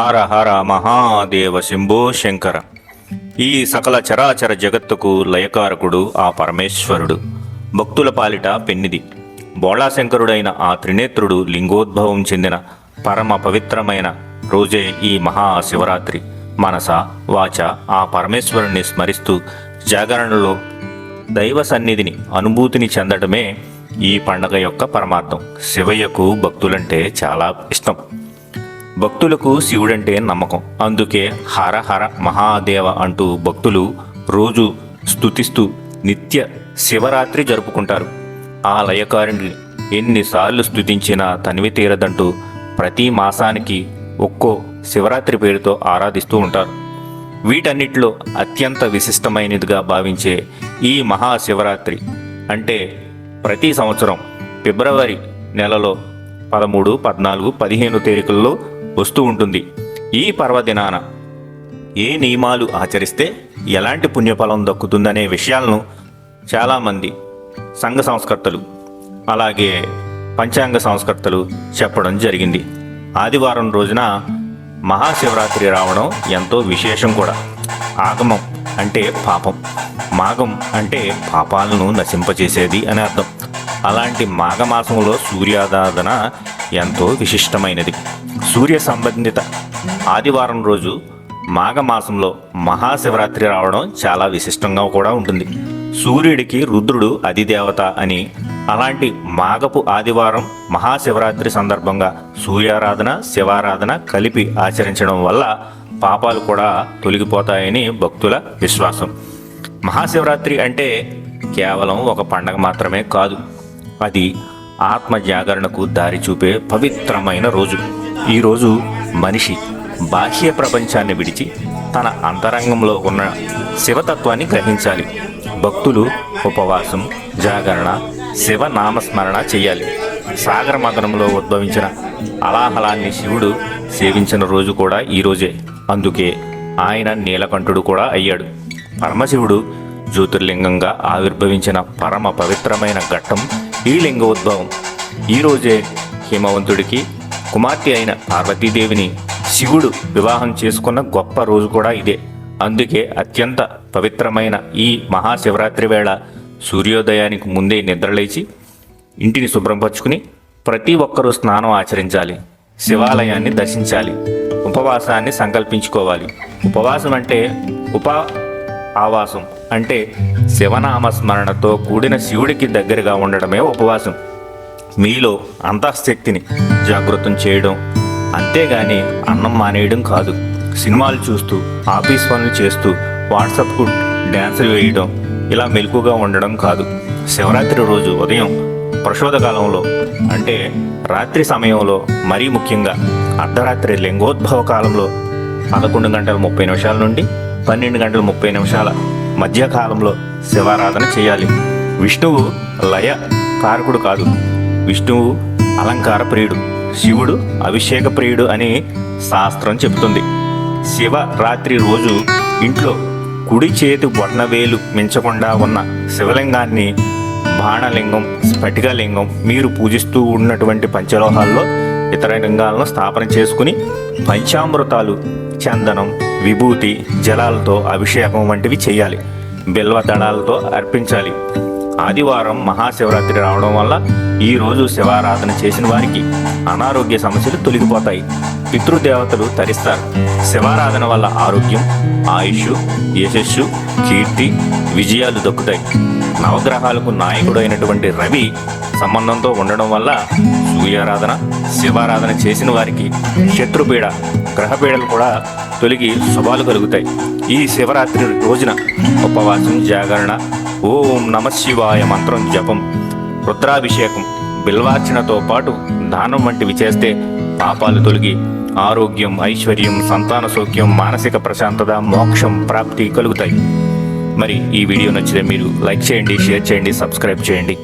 హర హర మహాదేవ శంభో శంకర. ఈ సకల చరాచర జగత్తుకు లయకారకుడు ఆ పరమేశ్వరుడు. భక్తుల పాలిట పెన్నిది. బోళాశంకరుడైన ఆ త్రినేత్రుడు లింగోద్భవం చెందిన పరమ పవిత్రమైన రోజే ఈ మహాశివరాత్రి మనస వాచ ఆ పరమేశ్వరుణ్ణి స్మరిస్తూ జాగరణలో దైవ సన్నిధిని అనుభూతిని చెందడమే ఈ పండగ యొక్క పరమార్థం. శివయ్యకు భక్తులంటే చాలా ఇష్టం. భక్తులకు శివుడంటే నమ్మకం. అందుకే హర హర మహాదేవ అంటూ భక్తులు రోజు స్తుతిస్తూ నిత్య శివరాత్రి జరుపుకుంటారు. ఆ లయకారుని ఎన్నిసార్లు స్థుతించినా తనివి తీరదంటూ ప్రతి మాసానికి ఒక్కో శివరాత్రి పేరుతో ఆరాధిస్తూ ఉంటారు. వీటన్నిటిలో అత్యంత విశిష్టమైనదిగా భావించే ఈ మహాశివరాత్రి అంటే ప్రతి సంవత్సరం ఫిబ్రవరి నెలలో పదమూడు పద్నాలుగు పదిహేను తేదీలలో వస్తూ ఉంటుంది. ఈ పర్వదినాన ఏ నియమాలు ఆచరిస్తే ఎలాంటి పుణ్యఫలం దక్కుతుందనే విషయాలను చాలామంది సంఘ సంస్కర్తలు అలాగే పంచాంగ సంస్కర్తలు చెప్పడం జరిగింది. ఆదివారం రోజున మహాశివరాత్రి రావడం ఎంతో విశేషం కూడా. ఆగమం అంటే పాపం. మాఘం అంటే పాపాలను నశింపచేసేది అని అర్థం. అలాంటి మాఘమాసంలో సూర్యారాధన ఎంతో విశిష్టమైనది. సూర్య సంబంధిత ఆదివారం రోజు మాఘమాసంలో మహాశివరాత్రి రావడం చాలా విశిష్టంగా కూడా ఉంటుంది. సూర్యుడికి రుద్రుడు అధిదేవత అని అలాంటి మాఘపు ఆదివారం మహాశివరాత్రి సందర్భంగా సూర్యారాధన శివారాధన కలిపి ఆచరించడం వల్ల పాపాలు కూడా తొలగిపోతాయని భక్తుల విశ్వాసం. మహాశివరాత్రి అంటే కేవలం ఒక పండగ మాత్రమే కాదు అది ఆత్మ జాగరణకు దారి చూపే పవిత్రమైన రోజు. ఈరోజు మనిషి బాహ్య ప్రపంచాన్ని విడిచి తన అంతరంగంలో ఉన్న శివతత్వాన్ని గ్రహించాలి. భక్తులు ఉపవాసం జాగరణ శివ నామస్మరణ చేయాలి. సాగర మదనంలో ఉద్భవించిన అలాహలాన్ని శివుడు సేవించిన రోజు కూడా ఈ రోజే. అందుకే ఆయన నీలకంఠుడు కూడా అయ్యాడు. పరమశివుడు జ్యోతిర్లింగంగా ఆవిర్భవించిన పరమ పవిత్రమైన ఘట్టం ఈ లింగోద్భవం. ఈరోజే హిమవంతుడికి కుమార్తె అయిన పార్వతీదేవిని శివుడు వివాహం చేసుకున్న గొప్ప రోజు కూడా ఇదే. అందుకే అత్యంత పవిత్రమైన ఈ మహాశివరాత్రి వేళ సూర్యోదయానికి ముందే నిద్రలేచి ఇంటిని శుభ్రంపరుచుకుని ప్రతి ఒక్కరూ స్నానం ఆచరించాలి శివాలయాన్ని దర్శించాలి ఉపవాసాన్ని సంకల్పించుకోవాలి. ఉపవాసం అంటే ఉప ఆవాసం అంటే శివనామస్మరణతో కూడిన శివుడికి దగ్గరగా ఉండడమే ఉపవాసం. మీలో అంతఃశక్తిని జాగృతం చేయడం అంతేగాని అన్నం మానేయడం కాదు. సినిమాలు చూస్తూ ఆఫీస్ పనులు చేస్తూ వాట్సాప్కు డ్యాన్సులు వేయడం ఇలా మెలకుగా ఉండడం కాదు. శివరాత్రి రోజు ఉదయం ప్రసోదకాలంలో అంటే రాత్రి సమయంలో మరీ ముఖ్యంగా అర్ధరాత్రి లింగోద్భవ కాలంలో పదకొండు గంటల ముప్పై నిమిషాల నుండి పన్నెండు గంటల ముప్పై నిమిషాల మధ్యకాలంలో శివారాధన చేయాలి. విష్ణువు లయ కారకుడు కాదు. విష్ణువు అలంకార ప్రియుడు శివుడు అభిషేక ప్రియుడు అని శాస్త్రం చెబుతుంది. శివ రాత్రి రోజు ఇంట్లో కుడి చేతి బొట్నవేలు మించకుండా ఉన్న శివలింగాన్ని బాణలింగం స్ఫటికలింగం మీరు పూజిస్తూ ఉన్నటువంటి పంచలోహాల్లో ఇతర లింగాలను స్థాపన చేసుకుని పంచామృతాలు చందనం విభూతి జలాలతో అభిషేకం వంటివి చేయాలి. బిల్వ దళాలతో అర్పించాలి. ఆదివారం మహాశివరాత్రి రావడం వల్ల ఈ రోజు శివారాధన చేసిన వారికి అనారోగ్య సమస్యలు తొలగిపోతాయి. పితృదేవతలు తరిస్తారు. శివారాధన వల్ల ఆరోగ్యం ఆయుష్ యశస్సు కీర్తి విజయాలు దక్కుతాయి. నవగ్రహాలకు నాయకుడైనటువంటి రవి సంబంధంతో ఉండడం వల్ల సూర్యారాధన శివారాధన చేసిన వారికి శత్రుపీడ గ్రహపీడలు కూడా తొలగి శుభాలు కలుగుతాయి. ఈ శివరాత్రి రోజున ఉపవాసం జాగరణ ఓం నమ శివాయ మంత్రం జపం రుద్రాభిషేకం బిల్వార్చనతో పాటు దానం వంటివి చేస్తే పాపాలు తొలగి ఆరోగ్యం ఐశ్వర్యం సంతాన సౌఖ్యం మానసిక ప్రశాంతత మోక్షం ప్రాప్తి కలుగుతాయి. మరి ఈ వీడియో నచ్చితే మీరు లైక్ చేయండి షేర్ చేయండి సబ్స్క్రైబ్ చేయండి.